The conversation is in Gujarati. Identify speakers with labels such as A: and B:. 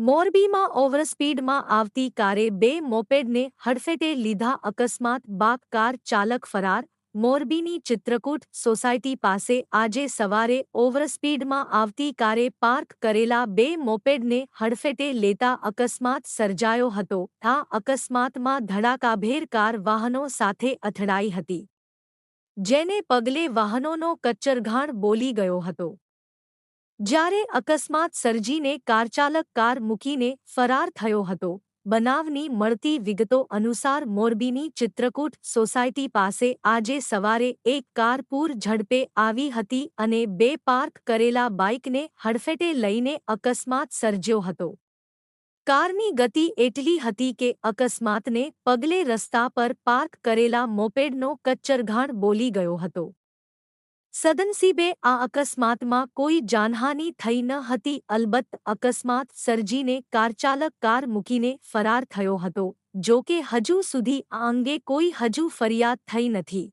A: મોરબીમાં ઓવરસ્પીડમાં આવતી કારે બે મોપેડને હડફેટે લીધા અકસ્માત બાદ કાર ચાલક ફરાર. મોરબીની ચિત્રકૂટ સોસાયટી પાસે આજે સવારે ઓવરસ્પીડમાં આવતી કારે પાર્ક કરેલા બે મોપેડને હડફેટે લેતા અકસ્માત સર્જાયો હતો. આ અકસ્માતમાં ધડાકાભેર કાર વાહનો સાથે અથડાઈ હતી, જેને પગલે વાહનોનો કચ્ચરઘાણ બોલી ગયો હતો. જ્યારે અકસ્માત સર્જીને કારચાલક કાર મૂકીને ફરાર થયો હતો, બનાવની મળતી વિગતો અનુસાર મોરબીની ચિત્રકૂટ સોસાયટી પાસે આજે સવારે એક કાર પૂર ઝડપે આવી હતી અને બે પાર્ક કરેલા બાઇકને હડફેટે લઈને અકસ્માત સર્જ્યો હતો. કારની ગતિ એટલી હતી કે અકસ્માતને પગલે રસ્તા પર પાર્ક કરેલા મોપેડનો કચ્ચરઘાણ બોલી ગયો હતો. સદનસીબે આ અકસ્માતમાં કોઈ જાનહાનિ થઈ ન હતી. અલબત્ત અકસ્માત સર્જીને કારચાલક કાર મૂકીને ફરાર થયો હતો જો કે હજુ સુધી આ અંગે કોઈ હજુ ફરિયાદ થઈ નથી.